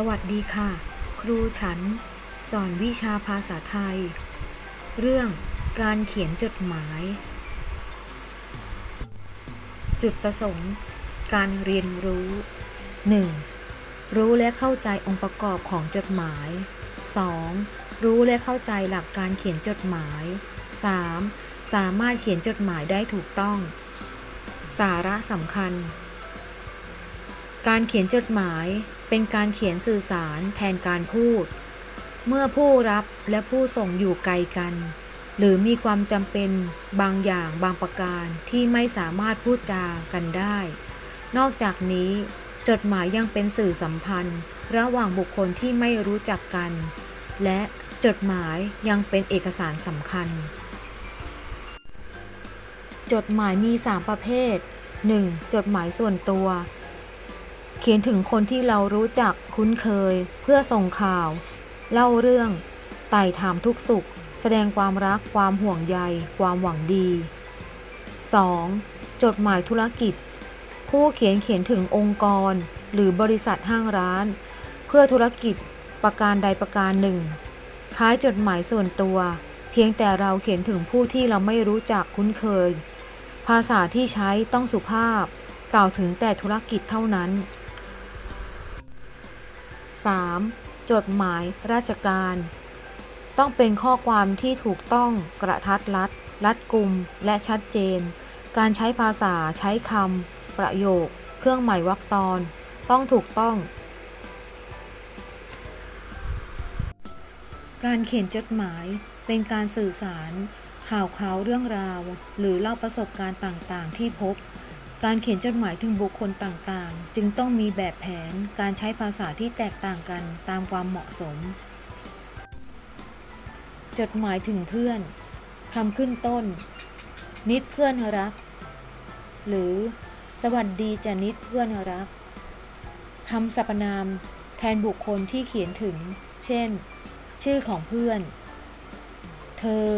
สวัสดีค่ะ ครูฉัน สอนวิชาภาษาไทย เรื่องการเขียนจดหมาย จุดประสงค์ การเรียนรู้ 1. รู้และเข้าใจองค์ประกอบของจดหมาย 2. รู้และเข้าใจหลักการเขียนจดหมาย 3. สามารถเขียนจดหมายได้ถูกต้อง สาระสำคัญ การเขียนจดหมาย เป็นการเขียนสื่อสารแทนการพูด เมื่อผู้รับและผู้ส่งอยู่ไกลกัน หรือมีความจำเป็นบางอย่างบางประการที่ไม่สามารถพูดจากันได้ นอกจากนี้ จดหมายยังเป็นสื่อสัมพันธ์ ระหว่างบุคคลที่ไม่รู้จักกัน และจดหมายยังเป็นเอกสารสำคัญ จดหมายมี 3 ประเภท 1. จดหมายส่วนตัว เขียนถึงคนที่เรารู้จักคุ้นเคย เพื่อส่งข่าว เล่าเรื่อง ไต่ถามทุกสุข แสดงความรักความห่วงใย ความหวังดี 2. จดหมายธุรกิจ ผู้เขียนเขียนถึงองค์กร หรือบริษัทห้างร้าน เพื่อธุรกิจประการใดประการหนึ่งคล้ายจดหมายส่วนตัว เพียงแต่เราเขียนถึงผู้ที่เราไม่รู้จักคุ้นเคย ภาษาที่ใช้ต้องสุภาพ กล่าวถึงแต่ธุรกิจเท่านั้น 3. จดหมายราชการ ต้องเป็นข้อความที่ถูกต้องกระทัดรัด รัดกุม และชัดเจน การใช้ภาษาใช้คำประโยค เครื่องหมายวรรคตอน ต้องถูกต้อง การเขียนจดหมายเป็นการสื่อสารข่าวเขาเรื่องราว หรือเล่าประสบการณ์ต่างๆ ที่พบ การเขียนจดหมายถึงบุคคลต่างๆ จึงต้องมีแบบแผนการใช้ภาษาที่แตกต่างกันตามความเหมาะสม จดหมายถึงเพื่อนคำขึ้นต้น นิดเพื่อนรัก หรือสวัสดีจะนิดเพื่อนรักคำสรรพนามแทนบุคคลที่เขียนถึง เช่น ชื่อของเพื่อน เธอ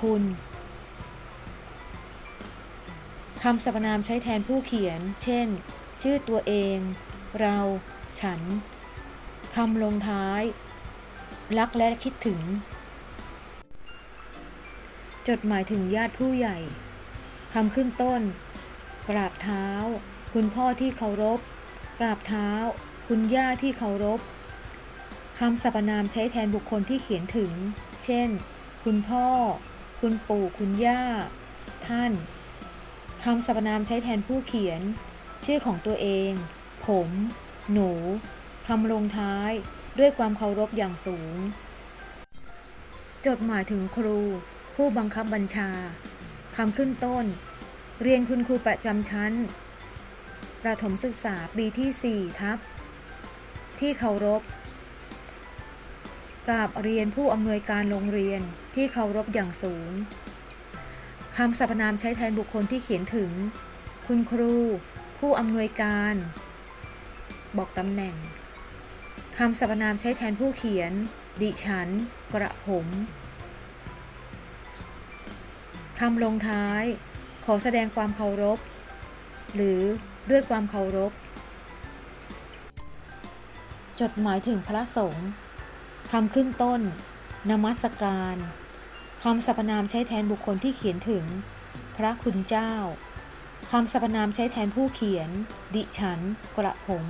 คุณ คำสรรพนามใช้แทนผู้เขียน เช่น ชื่อตัวเอง เรา ฉัน คำลงท้าย รักและคิดถึง จดหมายถึงญาติผู้ใหญ่คำขึ้นต้น กราบเท้า คุณพ่อที่เคารพ กราบเท้า คุณย่าที่เคารพคำสรรพนามใช้แทนบุคคลที่เขียนถึง เช่น คุณพ่อ คุณปู่ คุณย่า ท่าน คำสรรพนามใช้แทนผู้เขียน ชื่อของตัวเอง ผม หนูคำลงท้ายด้วยความเคารพอย่างสูง จดหมายถึงครู ผู้บังคับบัญชาคำขึ้นต้น เรียนคุณครูประจำชั้น ประถมศึกษาปีที่ 4 ทับ ที่เคารพกราบเรียนผู้อำนวยการโรงเรียนที่เคารพอย่างสูง คำสรรพนามใช้แทนบุคคลที่เขียนถึง คุณครู ผู้อำนวยการ บอกตำแหน่งคำสรรพนามใช้แทนผู้เขียน ดิฉัน กระผมคำลงท้าย ขอแสดงความเคารพ หรือด้วยความเคารพ จดหมายถึงพระสงฆ์คำขึ้นต้น นมัสการ คำสรรพนามใช้แทนบุคคลที่เขียนถึง พระคุณเจ้าคำสรรพนามใช้แทนผู้เขียน ดิฉัน กระผม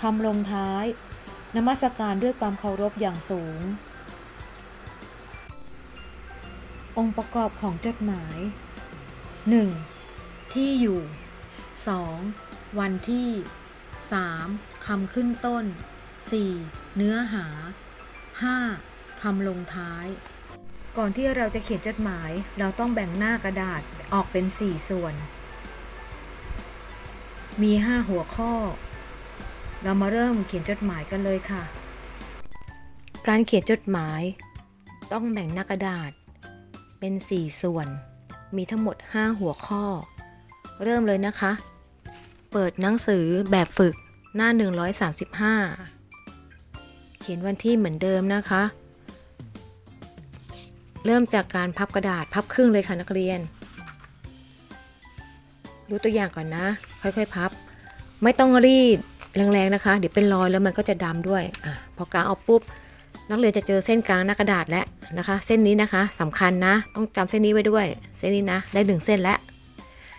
คำลงท้าย นมัสการด้วยความเคารพอย่างสูง องค์ประกอบของจดหมาย 1. ที่อยู่ 2. วันที่ 3. คำขึ้นต้น 4. เนื้อหา 5. คำลงท้าย ก่อนที่เราจะเขียนจดหมาย เราต้องแบ่งหน้ากระดาษออกเป็น 4 ส่วน มี 5 หัวข้อ เรามาเริ่มเขียนจดหมายกันเลยค่ะ การเขียนจดหมาย ต้องแบ่งหน้ากระดาษ เป็น 4 ส่วน มีทั้งหมด 5 หัวข้อ เริ่มเลยนะคะ เปิดหนังสือแบบฝึกหน้า 135 เขียนวันที่เหมือนเดิมนะคะ เริ่มจากการพับกระดาษพับครึ่งเลยค่ะนักเรียน ดูตัวอย่างก่อนนะ ค่อยๆ พับ ไม่ต้องรีดแรงๆนะคะ เดี๋ยวเป็นรอยแล้วมันก็จะดำด้วยอพอกางออกปุ๊บ นักเรียนจะเจอเส้นกลางหน้ากระดาษแล้วนะคะ เส้นนี้นะคะสำคัญนะ ต้องจำเส้นนี้ไว้ด้วย เส้นนี้นะ ได้หนึ่งเส้นแล้ว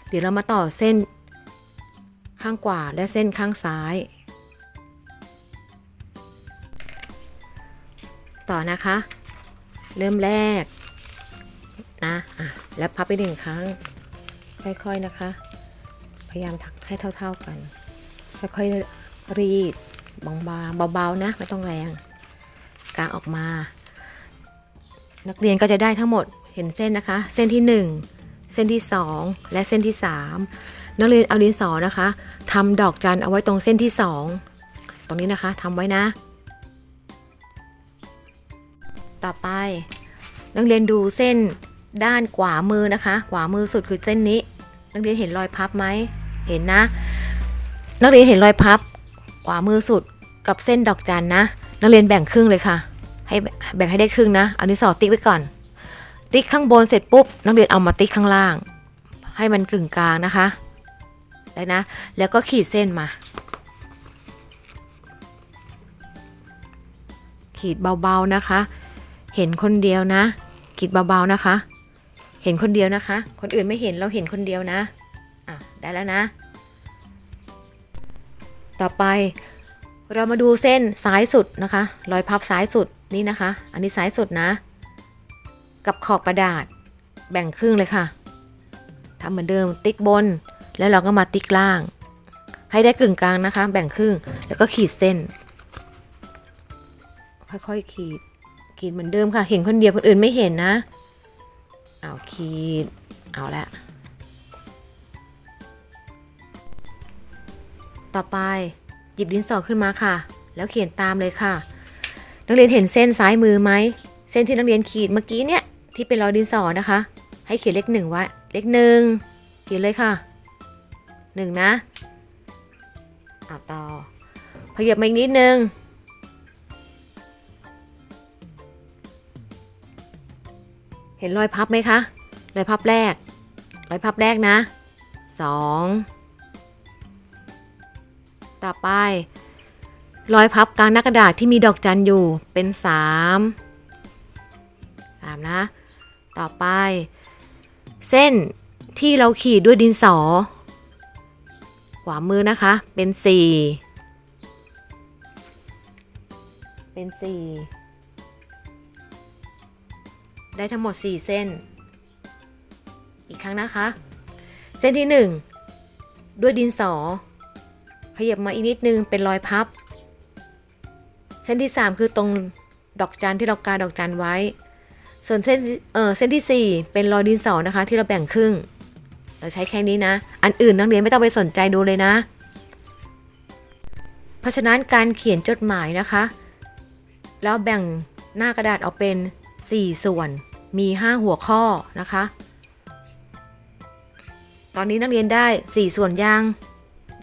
เดี๋ยวเรามาต่อเส้นข้างขวาและเส้นข้างซ้าย ต่อนะคะ เริ่มแรกนะอะแล้วพับไปหนึ่งครั้ง ค่อยๆนะคะ พยายามถักให้เท่า ๆกัน ค่อยๆรีดบางๆเบาๆนะไม่ต้องแรงกางออกมา นักเรียนก็จะได้ทั้งหมดเห็นเส้นนะคะ เส้นที่ 1 เส้นที่ 2 และเส้นที่ 3 นักเรียนเอาดินสอนะคะทำดอกจันเอาไว้ตรงเส้นที่ 2 ตรงนี้นะคะทำไว้นะ ต่อไป นักเรียนดูเส้นด้านขวามือนะคะ ขวามือสุดคือเส้นนี้ นักเรียนเห็นรอยพับไหมเห็นนะ นักเรียนเห็นรอยพับ ขวามือสุดกับเส้นดอกจันนะ นักเรียนแบ่งครึ่งเลยค่ะ ให้แบ่งให้ได้ครึ่งนะเอาดินสอติ๊กไว้ก่อน ติ๊กข้างบนเสร็จปุ๊บ นักเรียนเอามาติ๊กข้างล่าง ให้มันกึ่งกลางนะคะได้นะ แล้วก็ขีดเส้นมา ขีดเบาๆนะคะ เห็นคนเดียวนะขีดเบาๆนะคะ เห็นคนเดียวนะคะ คนอื่นไม่เห็นเราเห็นคนเดียวนะอะได้แล้วนะ ต่อไปเรามาดูเส้นซ้ายสุดนะคะ รอยพับซ้ายสุดนี่นะคะ อันนี้ซ้ายสุดนะ กับขอบกระดาษแบ่งครึ่งเลยค่ะทำเหมือนเดิมติ๊กบน แล้วเราก็มาติ๊กล่าง ให้ได้กึ่งกลางนะคะ แบ่งครึ่งแล้วก็ขีดเส้น ค่อยๆขีด ขีดเหมือนเดิมค่ะ เห็นคนเดียวคนอื่นไม่เห็นนะ เอาขีด เอาละ ต่อไปหยิบดินสอขึ้นมาค่ะ แล้วเขียนตามเลยค่ะ นักเรียนเห็นเส้นซ้ายมือไหม เส้นที่นักเรียนขีดเมื่อกี้เนี่ยที่เป็นรอยดินสอนะคะ ให้เขียนเลขหนึ่งไว้ เลขหนึ่งเขียนเลยค่ะหนึ่งนะเอาต่อขยับมาอีกนิดนึง เห็นรอยพับไหมคะ รอยพับแรก รอยพับแรกนะสองต่อไป รอยพับกลางหน้ากระดาษที่มีดอกจันอยู่เป็นสามสามนะ ต่อไป เส้นที่เราขีดด้วยดินสอ ขวามือนะคะ เป็นสี่เป็นสี่ ได้ทั้งหมด 4 เส้น อีกครั้งนะคะ เส้นที่ 1 ด้วยดินสอ ขยับมาอีกนิดนึงเป็นรอยพับ เส้นที่ 3 คือตรงดอกจันที่เรากาดอกจันไว้ ส่วนเส้นเออเส้นที่ 4 เป็นรอยดินสอนะคะ ที่เราแบ่งครึ่ง เราใช้แค่นี้นะ อันอื่นนักเรียนไม่ต้องไปสนใจดูเลยนะ เพราะฉะนั้นการเขียนจดหมายนะคะ แล้วแบ่งหน้ากระดาษออกเป็น 4 ส่วนมี 5 หัวข้อนะคะ ตอนนี้นักเรียนได้ 4 ส่วนยัง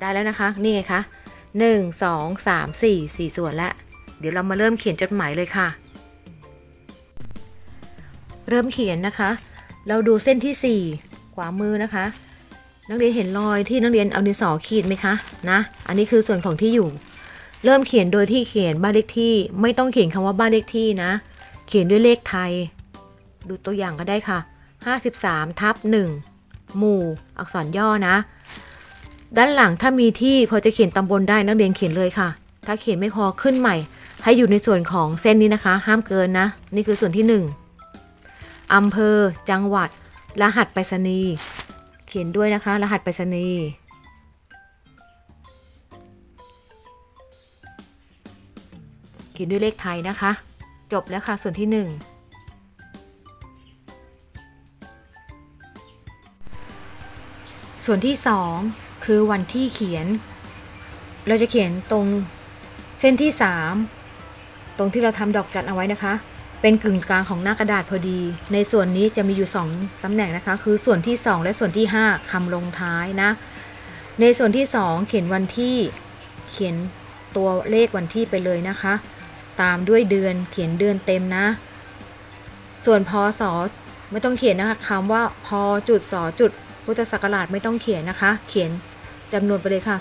ได้แล้วนะคะ นี่ไงคะ 1 2 3 4 4 ส่วนแล้วเดี๋ยวเรามาเริ่มเขียนจดหมายเลยค่ะ เริ่มเขียนนะคะ เราดูเส้นที่ 4 ขวามือนะคะ นักเรียนเห็นรอยที่นักเรียนเอาดินสอขีดไหมคะ นะ อันนี้คือส่วนของที่อยู่ เริ่มเขียนโดยที่เขียนบ้านเลขที่ ไม่ต้องเขียนคำว่าบ้านเลขที่นะเขียนด้วยเลขไทย ดูตัวอย่างก็ได้ค่ะ 53ทับ1หมู่ อักษรย่อนะ ด้านหลังถ้ามีที่พอจะเขียนตำบลได้นักเรียนเขียนเลยค่ะ ถ้าเขียนไม่พอขึ้นใหม่ ให้อยู่ในส่วนของเส้นนี้นะคะ ห้ามเกินนะ นี่คือส่วนที่ 1อำเภอ จังหวัด รหัสไปรษณีย์ เขียนด้วยนะคะ รหัสไปรษณีย์เขียนด้วยเลขไทยนะคะ จบแล้วค่ะส่วนที่ 1ส่วนที่ 2 คือวันที่เขียน เราจะเขียนตรงเส้นที่ 3 ตรงที่เราทำดอกจันเอาไว้นะคะ เป็นกึ่งกลางของหน้ากระดาษพอดี ในส่วนนี้จะมีอยู่ 2 ตำแหน่งนะคะ คือส่วนที่ 2 และส่วนที่ 5คำลงท้ายนะ ในส่วนที่ 2 เขียนวันที่เขียนตัวเลขวันที่ไปเลยนะคะ ตามด้วยเดือนเขียนเดือนเต็มนะ ส่วนพศไม่ต้องเขียนนะคะคำว่าพจุดสจุดพุทธศักราชไม่ต้องเขียนนะคะ เขียนจำนวนไปเลยค่ะ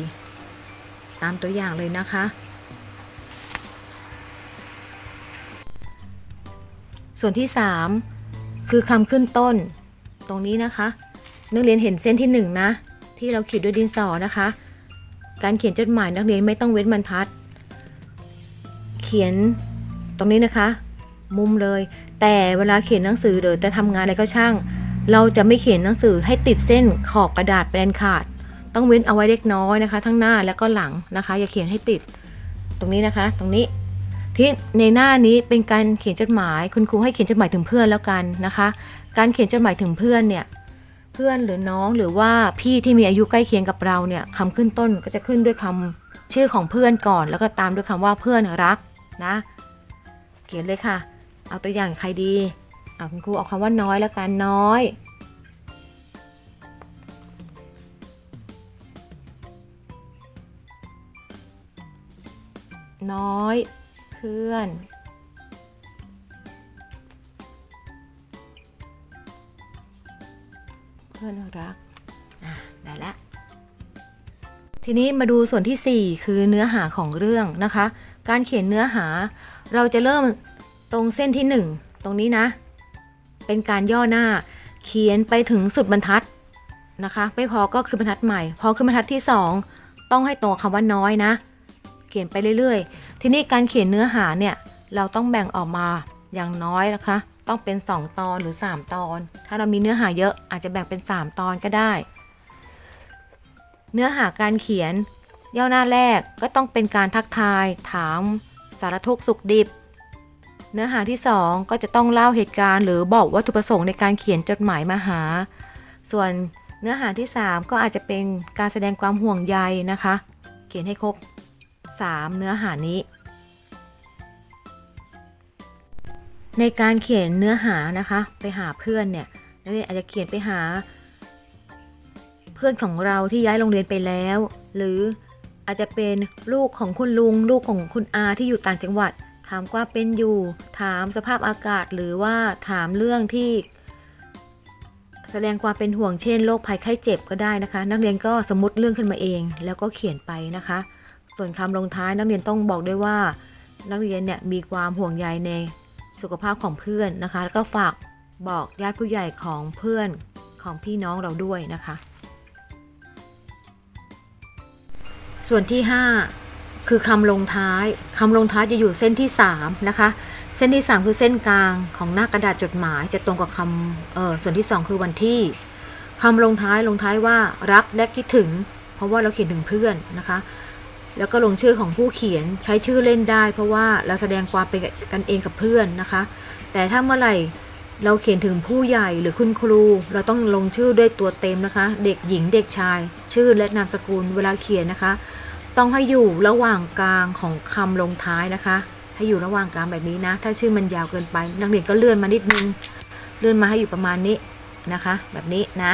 2564 ตามตัวอย่างเลยนะคะ ส่วนที่ 3 คือคำขึ้นต้น ตรงนี้นะคะ นักเรียนเห็นเส้นที่ 1 นะ ที่เราขีดด้วยดินสอนะคะ การเขียนจดหมายนักเรียนไม่ต้องเว้นบรรทัด เขียนตรงนี้นะคะ มุมเลย แต่เวลาเขียนหนังสือหรือจะทำงานอะไรก็ช่าง เราจะไม่เขียนหนังสือให้ติดเส้นขอบกระดาษเป็นขาด ต้องเว้นเอาไว้เล็กน้อยนะคะ ทั้งหน้าแล้วก็หลังนะคะ อย่าเขียนให้ติด ตรงนี้นะคะ ตรงนี้ที่ในหน้านี้เป็นการเขียนจดหมาย คุณครูให้เขียนจดหมายถึงเพื่อนแล้วกันนะคะ การเขียนจดหมายถึงเพื่อนเนี่ยเพื่อนหรือน้องหรือว่าพี่ที่มีอายุใกล้เคียงกับเราเนี่ยคำขึ้นต้นก็จะขึ้นด้วยคำชื่อของเพื่อนก่อน แล้วก็ตามด้วยคำว่าเพื่อนรัก นะ เขียนเลยค่ะ เอาตัวอย่างใครดีเอาคุณครูเอาคำว่าน้อยแล้วกันน้อย น้อย เพื่อนเพื่อนรัก อะ ได้ละ ทีนี้มาดูส่วนทีสี่4 คือเนื้อหาของเรื่องนะคะ การเขียนเนื้อหา เราจะเริ่มตรงเส้นที่ 1 ตรงนี้นะ เป็นการย่อหน้า เขียนไปถึงสุดบรรทัดนะคะ ไม่พอก็คือบรรทัดใหม่ พอขึ้นบรรทัดที่ 2 ต้องให้ตรงคำว่าน้อยนะ เขียนไปเรื่อยๆ ทีนี้การเขียนเนื้อหาเนี่ย เราต้องแบ่งออกมาอย่างน้อยนะคะ ต้องเป็น 2 ตอนหรือ 3 ตอน ถ้าเรามีเนื้อหาเยอะอาจจะแบ่งเป็น 3 ตอนก็ได้ เนื้อหาการเขียน ย่อหน้าแรกก็ต้องเป็นการทักทาย ถาม สารทุกข์สุขดิบ เนื้อหาที่ 2 ก็จะต้องเล่าเหตุการณ์หรือบอกวัตถุประสงค์ในการเขียนจดหมายมาหา ส่วนเนื้อหาที่ 3 ก็อาจจะเป็นการแสดงความห่วงใยนะคะ เขียนให้ครบ 3 เนื้อหานี้ ในการเขียนเนื้อหานะคะ ไปหาเพื่อนเนี่ยนักเรียนอาจจะเขียนไปหา เพื่อนของเราที่ย้ายโรงเรียนไปแล้ว หรือ อาจจะเป็นลูกของคุณลุง ลูกของคุณอาที่อยู่ต่างจังหวัด ถามว่าเป็นอยู่ ถามสภาพอากาศหรือว่าถามเรื่องที่ แสดงความเป็นห่วงเช่นโรคภัยไข้เจ็บก็ได้นะคะ นักเรียนก็สมมติเรื่องขึ้นมาเอง แล้วก็เขียนไปนะคะ ส่วนคำลงท้ายนักเรียนต้องบอกด้วยว่า นักเรียนเนี่ยมีความห่วงใยในสุขภาพของเพื่อนนะคะ แล้วก็ฝากบอกญาติผู้ใหญ่ของเพื่อนของพี่น้องเราด้วยนะคะ ส่วนที่ 5 คือคำลงท้ายคำลงท้ายจะอยู่เส้นที่ 3 นะคะ เส้นที่ 3 คือเส้นกลางของหน้ากระดาษจดหมายจะตรงกับคำเออส่วนที่ 2 คือวันที่คำลงท้ายลงท้ายว่ารักและคิดถึง เพราะว่าเราเขียนถึงเพื่อนนะคะ แล้วก็ลงชื่อของผู้เขียนใช้ชื่อเล่นได้ เพราะว่าเราแสดงความเป็นกันเองกับเพื่อนนะคะ แต่ถ้าเมื่อไหร่ เราเขียนถึงผู้ใหญ่หรือคุณครู เราต้องลงชื่อด้วยตัวเต็มนะคะ เด็กหญิงเด็กชาย ชื่อและนามสกุลเวลาเขียนนะคะ ต้องให้อยู่ระหว่างกลางของคำลงท้ายนะคะ ให้อยู่ระหว่างกลางแบบนี้นะ ถ้าชื่อมันยาวเกินไป นักเรียนก็เลื่อนมานิดนึง เลื่อนมาให้อยู่ประมาณนี้นะคะ แบบนี้นะ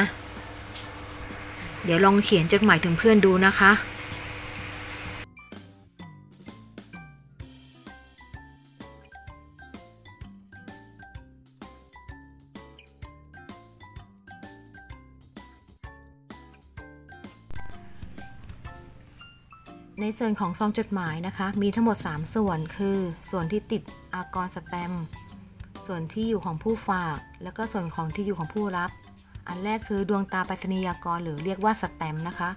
เดี๋ยวลองเขียนจดหมายถึงเพื่อนดูนะคะ ในส่วนของซองจดหมายนะคะ มีทั้งหมด 3 ส่วนคือ ส่วนที่ติดอากรสแตมส่วนที่อยู่ของผู้ฝาก แล้วก็ส่วนของที่อยู่ของผู้รับ อันแรกคือดวงตาไปรษณียากรหรือเรียกว่าสแตมนะคะ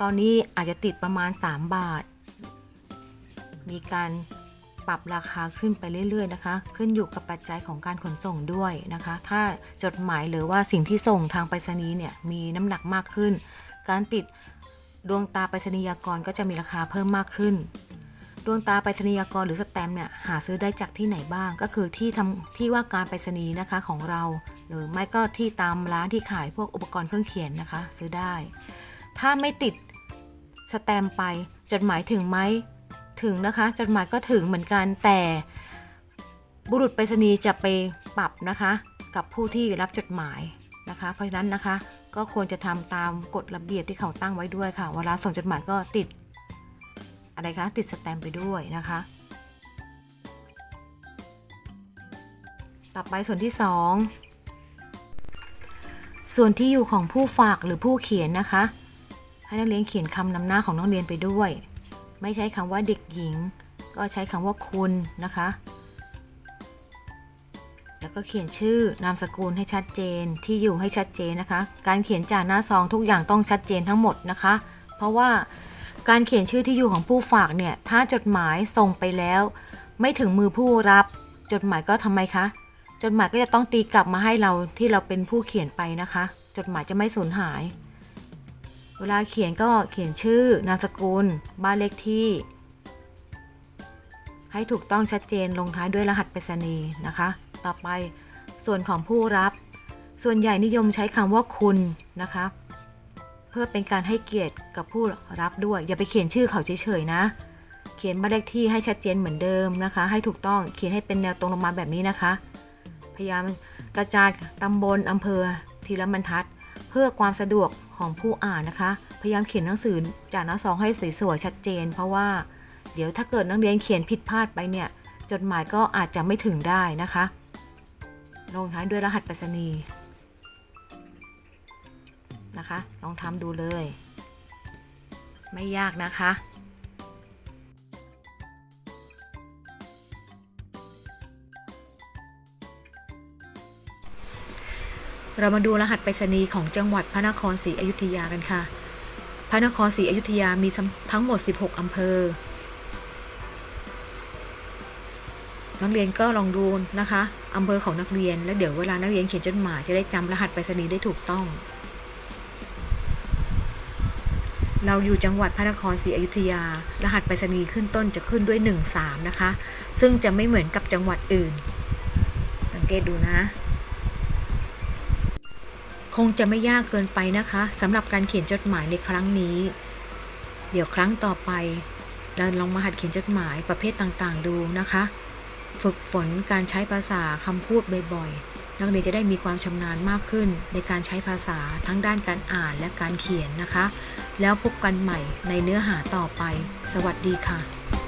ตอนนี้อาจจะติดประมาณ 3 บาท มีการปรับราคาขึ้นไปเรื่อยๆนะคะ ขึ้นอยู่กับปัจจัยของการขนส่งด้วยนะคะ ถ้าจดหมายหรือว่าสิ่งที่ส่งทางไปรษณีย์เนี่ยมีน้ำหนักมากขึ้น การติด ดวงตาไปรษณียากรก็จะมีราคาเพิ่มมากขึ้น ดวงตาไปรษณียากรหรือสแตมป์เนี่ยหาซื้อได้จากที่ไหนบ้าง ก็คือที่ทำที่ว่าการไปรษณีย์นะคะของเรา หรือไม่ก็ที่ตามร้านที่ขายพวกอุปกรณ์เครื่องเขียนนะคะ ซื้อได้ ถ้าไม่ติดสแตมป์ไปจดหมายถึงไหมถึงนะคะจดหมายก็ถึงเหมือนกันแต่บุรุษไปรษณีย์จะไปปรับนะคะ กับผู้ที่รับจดหมายนะคะ เพราะฉะนั้นนะคะ ก็ควรจะทำตามกฎระเบียบที่เขาตั้งไว้ด้วยค่ะเวลาส่งจดหมายก็ติด อะไรคะ ติดสแตมป์ไปด้วยนะคะ ต่อไปส่วนที่ 2 ส่วนที่อยู่ของผู้ฝากหรือผู้เขียนนะคะ ให้นักเรียนเขียนคำนำหน้าของนักเรียนไปด้วย ไม่ใช้คำว่าเด็กหญิง ก็ใช้คำว่าคุณนะคะ แล้วก็เขียนชื่อนามสกุลให้ชัดเจนที่อยู่ให้ชัดเจนนะคะ การเขียนจากหน้าซองทุกอย่างต้องชัดเจนทั้งหมดนะคะ เพราะว่าการเขียนชื่อที่อยู่ของผู้ฝากเนี่ยถ้าจดหมายส่งไปแล้ว ไม่ถึงมือผู้รับ จดหมายก็ทำไมคะจดหมายก็จะต้องตีกลับมาให้เราที่เราเป็นผู้เขียนไปนะคะ จดหมายจะไม่สูญหาย เวลาเขียนก็เขียนชื่อนามสกุล บ้านเลขที่ ให้ถูกต้องชัดเจนลงท้ายด้วยรหัสไปรษณีย์นะคะ ต่อไป ส่วนของผู้รับ ส่วนใหญ่นิยมใช้คำว่าคุณนะคะ เพื่อเป็นการให้เกียรติกับผู้รับด้วย อย่าไปเขียนชื่อเขาเฉยๆนะ เขียนบ้านเลขที่ให้ชัดเจนเหมือนเดิมนะคะ ให้ถูกต้องเขียนให้เป็นแนวตรงลงมาแบบนี้นะคะ พยายามกระจายตำบลอำเภอทีละบรรทัด เพื่อความสะดวกของผู้อ่านนะคะ พยายามเขียนหนังสือจากหน้าซองให้สวยๆชัดเจน เพราะว่าเดี๋ยวถ้าเกิดนักเรียนเขียนผิดพลาดไปเนี่ยจดหมายก็อาจจะไม่ถึงได้นะคะ ลงท้ายด้วยรหัสไปรษณีย์นะคะ ลองทำดูเลย ไม่ยากนะคะเรามาดูรหัสไปรษณีย์ของจังหวัดพระนครศรีอยุธยากันค่ะ พระนครศรีอยุธยามีทั้งหมด 16 อำเภอ นักเรียนก็ลองดูนะคะอำเภอของนักเรียน แล้วเดี๋ยวเวลานักเรียนเขียนจดหมายจะได้จำรหัสไปรษณีย์ได้ถูกต้อง เราอยู่จังหวัดพระนครศรีอยุธยา รหัสไปรษณีย์ขึ้นต้นจะขึ้นด้วย 13 นะคะ ซึ่งจะไม่เหมือนกับจังหวัดอื่น สังเกตดูนะ คงจะไม่ยากเกินไปนะคะสำหรับการเขียนจดหมายในครั้งนี้ เดี๋ยวครั้งต่อไปเราลองมาหัดเขียนจดหมายประเภทต่างๆ ดูนะคะ ฝึกฝนการใช้ภาษาคำพูดบ่อยๆ นักเรียนจะได้มีความชำนาญมากขึ้นในการใช้ภาษาทั้งด้านการอ่านและการเขียนนะคะ แล้วพบกันใหม่ในเนื้อหาต่อไป สวัสดีค่ะ